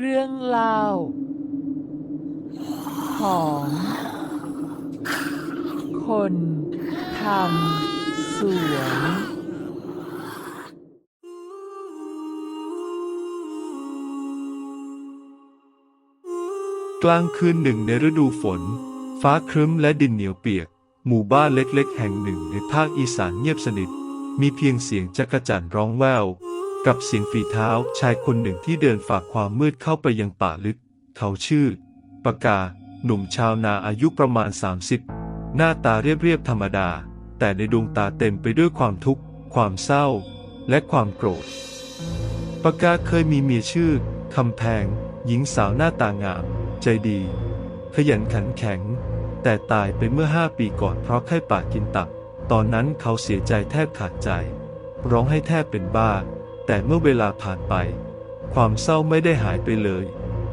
เรื่องเล่าของคนทำสวนกลางคืนหนึ่งในฤดูฝน ฟ้าครึ้มและดินเหนียวเปียก หมู่บ้านเล็กๆ แห่งหนึ่งในภาคอีสานเงียบสนิท มีเพียงเสียงจักรจั่นร้องแวว กับเสียงฝีเท้าชายคนหนึ่งที่เดินฝ่าความมืดเข้าไปยังป่าลึก เขาชื่อปากา หนุ่มชาวนาอายุประมาณ 30 หน้าตาเรียบๆธรรมดา แต่ในดวงตาเต็มไปด้วยความทุกข์ ความเศร้า และความโกรธปากาเคยมีเมียชื่อคำแพง หญิงสาวหน้าตางาม ใจดี ขยันขันแข็ง แต่ตายไปเมื่อห้าปีก่อนเพราะไข้ป่ากินตับ ตอนนั้นเขาเสียใจแทบขาดใจ ร้องให้แทบเป็นบ้า แต่เมื่อเวลาผ่านไป ความเศร้าไม่ได้หายไปเลย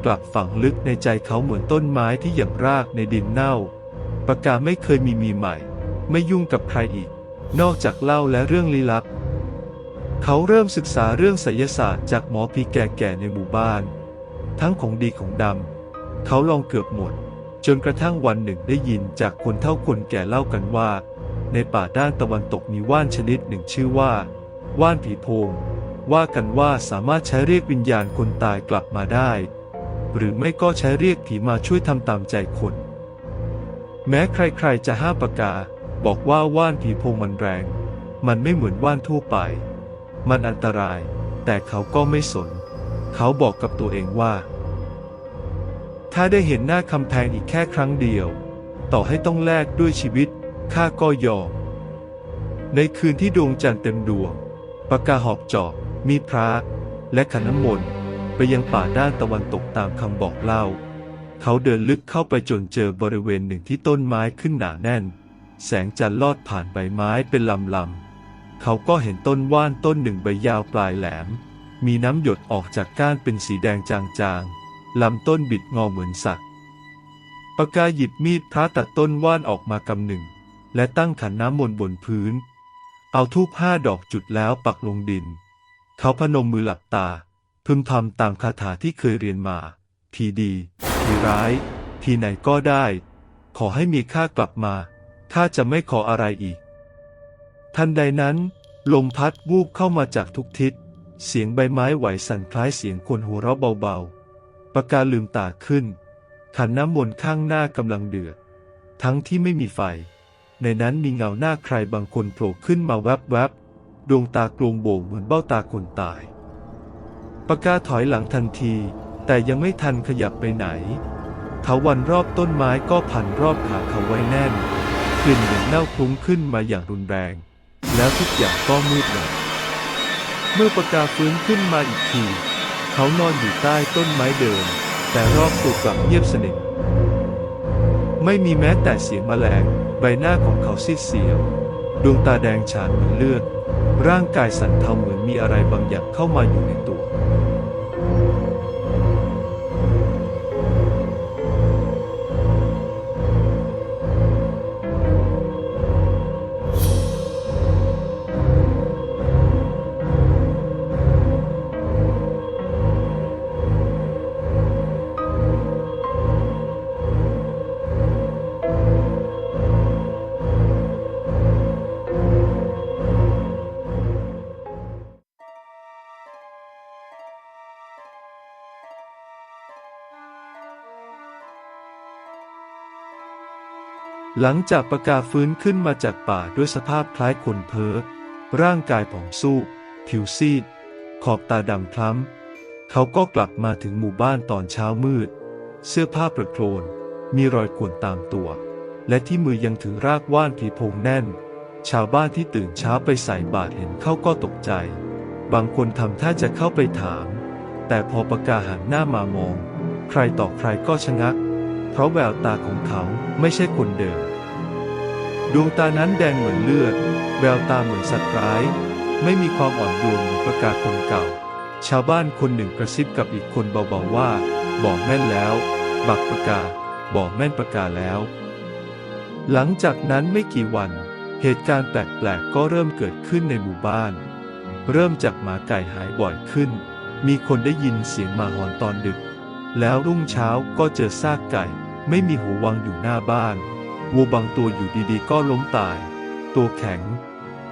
กลับฝังลึกในใจเขาเหมือนต้นไม้ที่หย่ำรากในดินเน่าปากาไม่เคยมีมีใหม่ ไม่ยุ่งกับใครอีก นอกจากเล่าและเรื่องลี้ลับ เขาเริ่มศึกษาเรื่องไสยศาสตร์จากหมอผีแก่ๆในหมู่บ้าน ทั้งของดีของดำเขาลองเกือบหมด จนกระทั่งวันหนึ่งได้ยินจากคนเฒ่าคนแก่เล่ากันว่า ในป่าด้านตะวันตกมีว่านชนิดหนึ่งชื่อว่า ว่านผีโพง ว่ากันว่าสามารถใช้เรียกวิญญาณคนตายกลับมาได้ หรือไม่ก็ใช้เรียกผีมาช่วยทำตามใจคน แม้ใครๆจะห้าปากกา บอกว่าว่านผีโพงมันแรง มันไม่เหมือนว่านทั่วไป มันอันตราย แต่เขาก็ไม่สน เขาบอกกับตัวเองว่า ถ้าได้เห็นหน้าคำแพงอีกแค่ครั้งเดียว ต่อให้ต้องแลกด้วยชีวิตข้าก็ยอมในคืนที่ดวงจันทร์เต็มดวงปากกาหอบจอบ มีดพระและขันน้ำมนต์ไปยังป่าด้านตะวันตกตามคำบอกเล่า เขาเดินลึกเข้าไปจนเจอบริเวณหนึ่งที่ต้นไม้ขึ้นหนาแน่น แสงจันทร์ลอดผ่านใบไม้เป็นลำลำเขาก็เห็นต้นว่านต้นหนึ่งใบยาวปลายแหลม มีน้ำหยดออกจากก้านเป็นสีแดงจางๆลำต้นบิดงอเหมือนสัตว์ปากกาหยิบมีดพระตัดต้นว่านออกมากำหนึ่ง และตั้งขันน้ำมนต์บนพื้น เอาทูบห้าดอกจุดแล้วปักลงดิน เขาพนมมือหลับตา พึมพำตามคาถาที่เคยเรียนมา ทีดี ทีร้าย ทีไหนก็ได้ ขอให้มีข้ากลับมา ข้าจะไม่ขออะไรอีก ทันใดนั้น ลมพัดวูบเข้ามาจากทุกทิศ เสียงใบไม้ไหวสั่นคล้ายเสียงคนหัวเราะเบาๆปากกาลืมตาขึ้น ขันน้ำมนต์ข้างหน้ากำลังเดือด ทั้งที่ไม่มีไฟ ในนั้นมีเงาหน้าใครบางคนโผล่ขึ้นมาแวบๆ ดวงตากลวงโบ่งเหมือนเบ้าตาคนตาย ปากกาถอยหลังทันที แต่ยังไม่ทันขยับไปไหนเถาวันรอบต้นไม้ก็พันรอบขาเขาไว้แน่นกลิ่นเหม็นเน่าคลุ้งขึ้นมาอย่างรุนแรง แล้วทุกอย่างก็มืดลงเมื่อปากกาฟื้นขึ้นมาอีกที เขานอนอยู่ใต้ต้นไม้เดิม แต่รอบตัวกลับเงียบสนิทไม่มีแม้แต่เสียงแมลง ใบหน้าของเขาซีดเสียว ดวงตาแดงฉานเหมือนเลือด ร่างกายสั่นเทาเหมือนมีอะไรบางอย่างเข้ามาอยู่ในตัว หลังจากประกาฟื้นขึ้นมาจากป่าด้วยสภาพคล้ายคนเพ้อ ร่างกายผอมสู้ผิวซีด ขอบตาดำคล้ำ เขาก็กลับมาถึงหมู่บ้านตอนเช้ามืด เสื้อผ้าประโคลน มีรอยข่วนตามตัว และที่มือยังถือรากว่านผีโพงแน่น ชาวบ้านที่ตื่นเช้าไปใส่บาตรเห็นเขาก็ตกใจ บางคนทำท่าจะเข้าไปถาม แต่พอประกาหันหน้ามามอง ใครต่อใครก็ชะงัก เพราะแววตาของเขาไม่ใช่คนเดิม ดวงตานั้นแดงเหมือนเลือด แววตาเหมือนสัตว์ร้าย ไม่มีความอ่อนโยนประกาศคนเก่า ชาวบ้านคนหนึ่งกระซิบกับอีกคนเบาๆว่า บอกแม่นแล้ว บักประกาศบอกแม่นประกาศแล้ว หลังจากนั้นไม่กี่วันเหตุการณ์แปลกๆ ก็เริ่มเกิดขึ้นในหมู่บ้าน เริ่มจากหมาไก่หายบ่อยขึ้น มีคนได้ยินเสียงหมาหอนตอนดึก แล้วรุ่งเช้าก็เจอซากไก่ ไม่มีหัววางอยู่หน้าบ้านวัวบางตัวอยู่ดีๆ ก็ล้มตาย ตัวแข็ง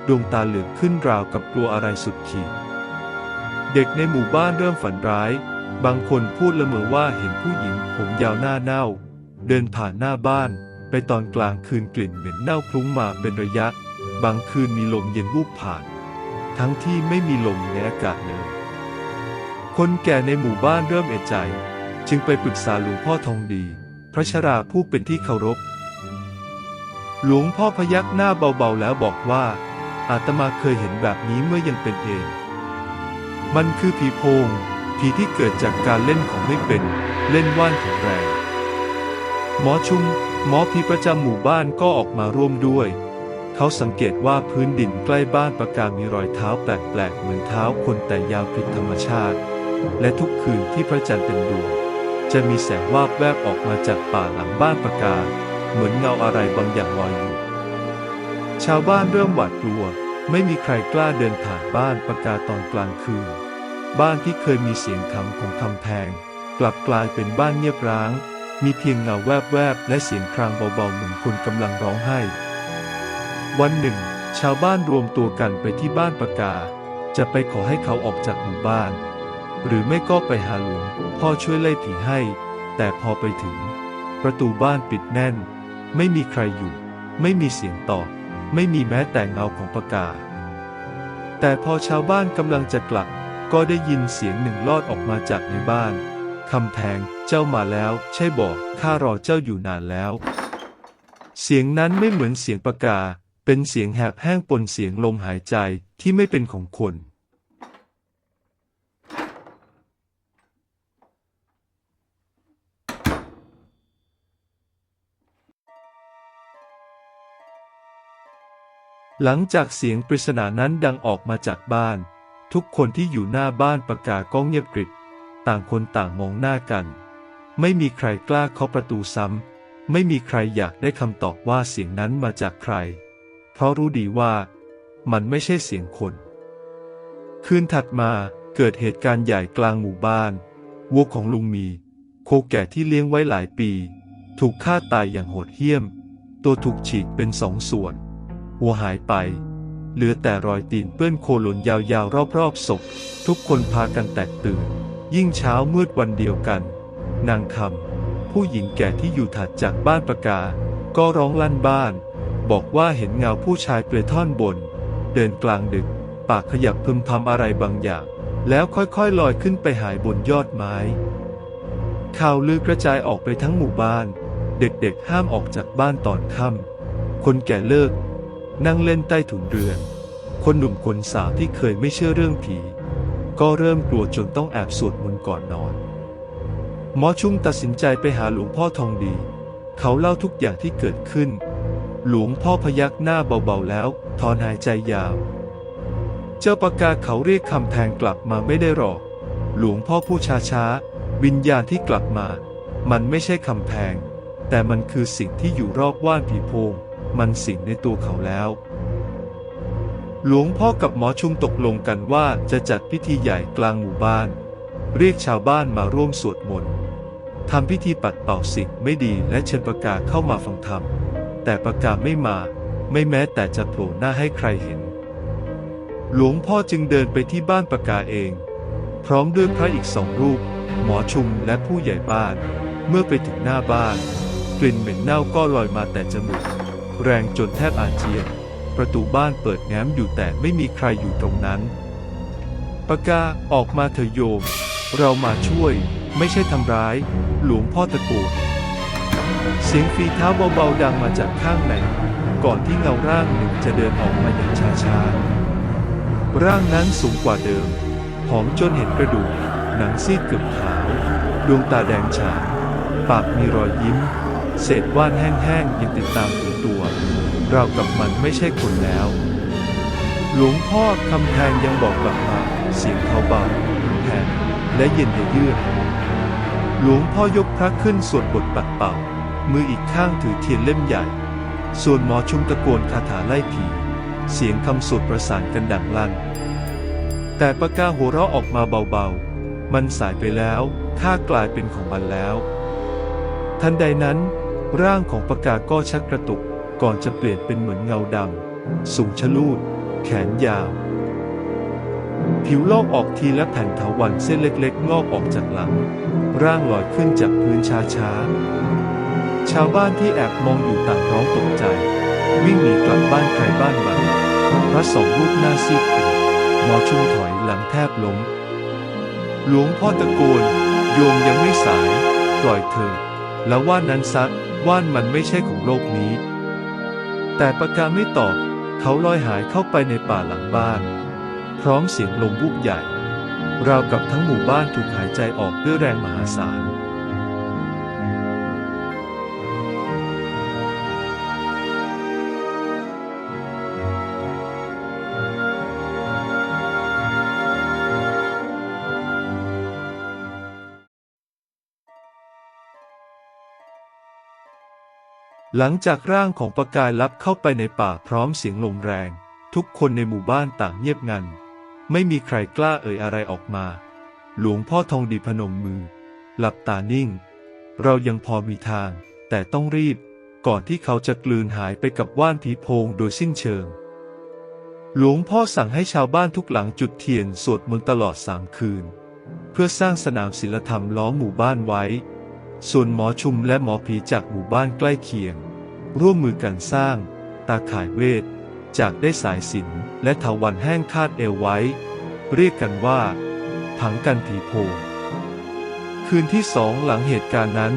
ดวงตาเหลืองขึ้นราวกับกลัวอะไรสุดขีด เด็กในหมู่บ้านเริ่มฝันร้าย บางคนพูดละเมอว่าเห็นผู้หญิงผมยาวหน้าเน่า เดินผ่านหน้าบ้าน ไปตอนกลางคืนกลิ่นเหม็นเน่าคลุ้งมาเป็นระยะ บางคืนมีลมเย็นวูบผ่าน ทั้งที่ไม่มีลมในอากาศเลย คนแก่ในหมู่บ้านเริ่มเอะใจ จึงไปปรึกษาหลวงพ่อทองดี พระชราผู้เป็นที่เคารพ หลวงพ่อพยักหน้าเบาๆแล้วบอกว่า อาตมาเคยเห็นแบบนี้เมื่อยังเป็นเอง มันคือผีโพง ผีที่เกิดจากการเล่นของไม่เป็น เล่นว่านของแรง หมอชุมหมอผีประจำหมู่บ้านก็ออกมาร่วมด้วย เขาสังเกตว่าพื้นดินใกล้บ้านประกามีรอยเท้าแปลกๆ เหมือนเท้าคนแต่ยาวผิดธรรมชาติ และทุกคืนที่พระจันทร์เป็นดวง จะมีแสงวาบแวบออกมาจากป่าหลังบ้านประกา เหมือนเงาอะไรบางอย่างลอยอยู่ ชาวบ้านเริ่มหวาดกลัว ไม่มีใครกล้าเดินผ่านบ้านประกาตอนกลางคืน บ้านที่เคยมีเสียงคำของคำแพง กลับกลายเป็นบ้านเงียบร้าง มีเพียงเงาแวบๆและเสียงครางเบาๆเหมือนคนกำลังร้องไห้ วันหนึ่ง ชาวบ้านรวมตัวกันไปที่บ้านประกา จะไปขอให้เขาออกจากหมู่บ้าน หรือไม่ก็ไปหาหลวงพ่อช่วยไล่ผีให้ แต่พอไปถึง ประตูบ้านปิดแน่น ไม่มีใครอยู่ ไม่มีเสียงตอบ ไม่มีแม้แต่เงาของประกา แต่พอชาวบ้านกำลังจะกลับ ก็ได้ยินเสียงหนึ่งลอดออกมาจากในบ้านคำแพงเจ้ามาแล้ว ใช่บอกข้ารอเจ้าอยู่นานแล้ว เสียงนั้นไม่เหมือนเสียงประกา เป็นเสียงแหบแห้งปนเสียงลมหายใจที่ไม่เป็นของคน หลังจากเสียงปริศนานั้นดังออกมาจากบ้าน ทุกคนที่อยู่หน้าบ้านประกาก็เงียบกริบต่างคนต่างมองหน้ากัน ไม่มีใครกล้าเคาะประตูซ้ำ ไม่มีใครอยากได้คำตอบว่าเสียงนั้นมาจากใคร เพราะรู้ดีว่า มันไม่ใช่เสียงคน คืนถัดมาเกิดเหตุการณ์ใหญ่กลางหมู่บ้านวัวของลุงมี โคแก่ที่เลี้ยงไว้หลายปี ถูกฆ่าตายอย่างโหดเหี้ยม ตัวถูกฉีกเป็นสองส่วน หัวหายไป เหลือแต่รอยตีนเปื้อนโคลนยาวๆ รอบๆศพ ทุกคนพากันแตกตื่น ยิ่งเช้ามืดวันเดียวกัน นางคำผู้หญิงแก่ที่อยู่ถัดจากบ้านประกา ก็ร้องลั่นบ้าน บอกว่าเห็นเงาผู้ชายเปลือยท่อนบน เดินกลางดึก ปากขยับพึมพำอะไรบางอย่าง แล้วค่อยๆลอยขึ้นไปหายบนยอดไม้ข่าวลือกระจายออกไปทั้งหมู่บ้าน เด็กๆห้ามออกจากบ้านตอนค่ำคนแก่เลิก นั่งเล่นใต้ถุนเรือน คนหนุ่มคนสาวที่เคยไม่เชื่อเรื่องผี ก็เริ่มกลัวจนต้องแอบสวดมนต์ก่อนนอน หมอชุ่มตัดสินใจไปหาหลวงพ่อทองดี เขาเล่าทุกอย่างที่เกิดขึ้น หลวงพ่อพยักหน้าเบาๆแล้ว ถอนหายใจยาว เจ้าปากกาเขาเรียกคำแพงกลับมาไม่ได้หรอก หลวงพ่อผู้ช้าๆ วิญญาณที่กลับมา มันไม่ใช่คำแพง แต่มันคือสิ่งที่อยู่รอบว่านผีโพง มันสิงในตัวเขาแล้ว หลวงพ่อกับหมอชุมตกลงกันว่าจะจัดพิธีใหญ่กลางหมู่บ้าน เรียกชาวบ้านมาร่วมสวดมนต์ทำพิธีปัดเป่าสิ่งไม่ดีและเชิญประกาเข้ามาฟังธรรม แต่ประกาไม่มาไม่แม้แต่จะโผล่หน้าให้ใครเห็น หลวงพ่อจึงเดินไปที่บ้านประกาเอง พร้อมด้วยพระอีกสองรูป หมอชุมและผู้ใหญ่บ้าน เมื่อไปถึงหน้าบ้าน กลิ่นเหม็นเน่าก็ลอยมาแต่จมูก แรงจนแทบอาเจียน ประตูบ้านเปิดแง้มอยู่แต่ไม่มีใครอยู่ตรงนั้นปากาออกมาเถอะโยม เรามาช่วย ไม่ใช่ทำร้าย หลวงพ่อตะโกนเสียงฝีเท้าเบาๆดังมาจากข้างในก่อนที่เงาร่างหนึ่งจะเดินออกมาอย่างช้าๆ ร่างนั้นสูงกว่าเดิมผอมจนเห็นกระดูก หนังซีดเกือบขาว ดวงตาแดงฉานปากมีรอยยิ้ม เศษว่านแห้งๆยังติดตาม ถึงตัวรากับมันไม่ใช่คนแล้ว หลวงพ่อคำแพงยังบอกกลับมาเสียงเขาเบาแผ่นและเย็นเยือกหลวงพ่อยกพระขึ้นสวดบทปัดเป่า มืออีกข้างถือเทียนเล่มใหญ่ ส่วนหมอชุมตะโกนคาถาไล่ผี เสียงคำสวดประสานกันดังลั่น แต่ปากกาหัวเราะออกมาเบาๆ มันสายไปแล้วข้ากลายเป็นของมันแล้ว ทันใดนั้น ร่างของปากาก็ชักกระตุก ก่อนจะเปลี่ยนเป็นเหมือนเงาดำ สูงชะลูด แขนยาว ผิวลอกออกทีละแผ่นเถาวันเส้นเล็กๆ งอกออกจากหลัง ร่างลอยขึ้นจากพื้นช้าๆ ชาวบ้านที่แอบมองอยู่ต่างร้องตกใจ วิ่งหนีกลับบ้านใครบ้านมันพระสงรูปหน้าซีดหมอชุมถอยหลังแทบล้ม หลวงพ่อตะโกน โยมยังไม่สาย ปล่อยเธอ แล้วว่านนั้นซัดว่านมันไม่ใช่ของโลกนี้ แต่ปากกาไม่ตอบ เขาลอยหายเข้าไปในป่าหลังบ้าน พร้อมเสียงลมวูบใหญ่ ราวกับทั้งหมู่บ้านถูกหายใจออกด้วยแรงมหาศาล หลังจากร่างของประกายลับเข้าไปในป่าพร้อมเสียงลมแรง ทุกคนในหมู่บ้านต่างเงียบงัน ไม่มีใครกล้าเอ่ยอะไรออกมา หลวงพ่อทองดีพนมมือ หลับตานิ่ง เรายังพอมีทาง แต่ต้องรีบ ก่อนที่เขาจะกลืนหายไปกับว่านผีโพงโดยสิ้นเชิง หลวงพ่อสั่งให้ชาวบ้านทุกหลังจุดเทียนสวดมนต์ตลอดสามคืน เพื่อสร้างสนามศิลธรรมล้อมหมู่บ้านไว้ ส่วนหมอชุมและหมอผีจากหมู่บ้านใกล้เคียง ร่วมมือกันสร้าง ตาข่ายเวท จากได้สายสินและเถาวันแห้งคาดเอวไว้ เรียกกันว่า ผังกันผีโพงคืนที่สองหลังเหตุการณ์นั้น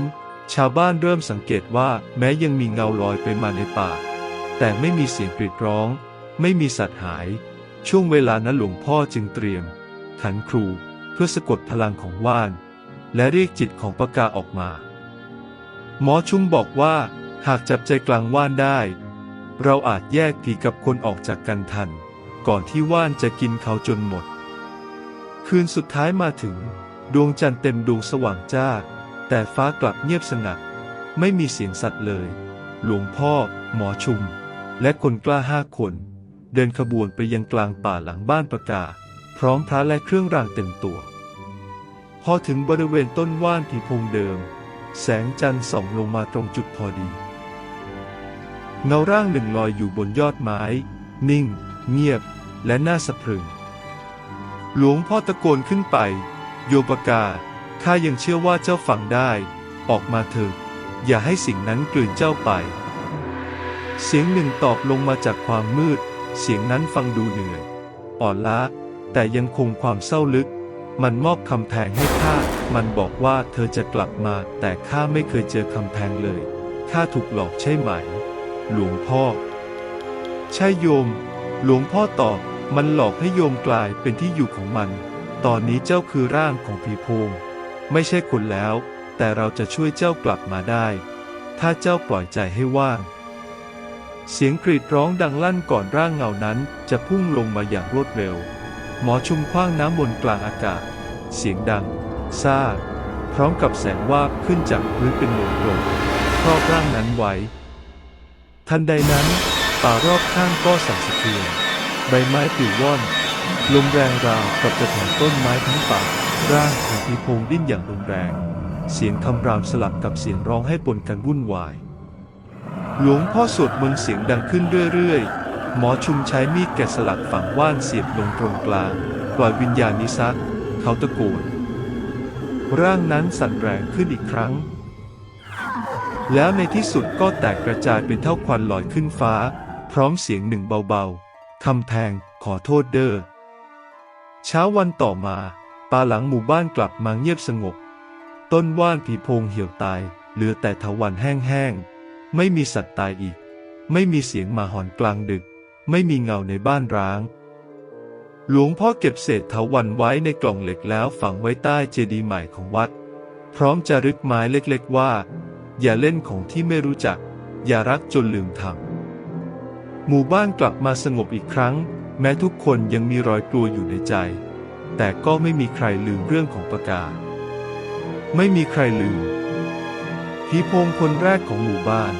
ชาวบ้านเริ่มสังเกตว่าแม้ยังมีเงาลอยไปมาในป่า แต่ไม่มีเสียงกรีดร้อง ไม่มีสัตว์หาย ช่วงเวลานั้นหลวงพ่อจึงเตรียมขันครูเพื่อสะกดพลังของว่าน และเรียกจิตของปากาออกมา หมอชุมบอกว่า หากจับใจกลางว่านได้ เราอาจแยกผีกับคนออกจากกันทัน ก่อนที่ว่านจะกินเขาจนหมด คืนสุดท้ายมาถึง ดวงจันทร์เต็มดวงสว่างจ้า แต่ฟ้ากลับเงียบสงัด ไม่มีเสียงสัตว์เลย หลวงพ่อ หมอชุม และคนกล้าห้าคน เดินขบวนไปยังกลางป่าหลังบ้านประกา พร้อมพระและเครื่องรางเต็มตัว พอถึงบริเวณต้นว่านผีพงเดิม แสงจันทร์ส่องลงมาตรงจุดพอดี เงาร่างหนึ่งลอยอยู่บนยอดไม้ นิ่ง เงียบ และน่าสะพรึง หลวงพ่อตะโกนขึ้นไป โยปกาข้ายังเชื่อว่าเจ้าฟังได้ ออกมาเถิดอย่าให้สิ่งนั้นกลืนเจ้าไป เสียงหนึ่งตอบลงมาจากความมืด เสียงนั้นฟังดูเหนื่อย อ่อนล้า แต่ยังคงความเศร้าลึก มันมอบคำแพงให้ข้า มันบอกว่าเธอจะกลับมา แต่ข้าไม่เคยเจอคำแพงเลย ข้าถูกหลอกใช่ไหม หลวงพ่อ ใช่โยม หลวงพ่อตอบ มันหลอกให้โยมกลายเป็นที่อยู่ของมัน ตอนนี้เจ้าคือร่างของผีโพง ไม่ใช่คนแล้ว แต่เราจะช่วยเจ้ากลับมาได้ ถ้าเจ้าปล่อยใจให้ว่าง เสียงกรีดร้องดังลั่นก่อนร่างเงานั้น จะพุ่งลงมาอย่างรวดเร็ว หมอชุมคว้างน้ำบนกลางอากาศ เสียงดังซ่าพร้อมกับแสงวาบขึ้นจากพื้นเป็นวงกลมครอบร่างนั้นไว้ ทันใดนั้น ป่ารอบข้างก็สั่นสะเทือนใบไม้ปลิวว่อน ลมแรงราวกับจะถอนต้นไม้ทั้งป่า ร่างของพีพงดิ้นอย่างรุนแรง เสียงคำรามสลับกับเสียงร้องให้ปนกันวุ่นวาย หลวงพ่อสวดมนต์เสียงดังขึ้นเรื่อยๆ หมอชุมใช้มีดแกะสลักฝังว่านเสียบลงตรงกลาง ปล่อยวิญญาณนิซักเขาตะโกน ร่างนั้นสั่นแรงขึ้นอีกครั้ง แล้วในที่สุดก็แตกกระจายเป็นเท่าควันลอยขึ้นฟ้า พร้อมเสียงหนึ่งเบาๆ คำแพง ขอโทษเด้อ เช้าวันต่อมา ป่าหลังหมู่บ้านกลับมาเงียบสงบ ต้นว่านผีโพงเหี่ยวตาย เหลือแต่เถาวันแห้งๆ ไม่มีสัตว์ตายอีก ไม่มีเสียงมาหอนกลางดึก ไม่มีเงาในบ้านร้าง หลวงพ่อเก็บเศษเถาวันไว้ในกล่องเหล็กแล้วฝังไว้ใต้เจดีย์ใหม่ของวัด พร้อมจะรึกไม้เล็กๆว่า อย่าเล่นของที่ไม่รู้จัก อย่ารักจนลืมทำหมู่บ้านกลับมาสงบอีกครั้ง แม้ทุกคนยังมีรอยกลัวอยู่ในใจ แต่ก็ไม่มีใครลืมเรื่องของประกา ไม่มีใครลืมผีโพงคนแรกของหมู่บ้าน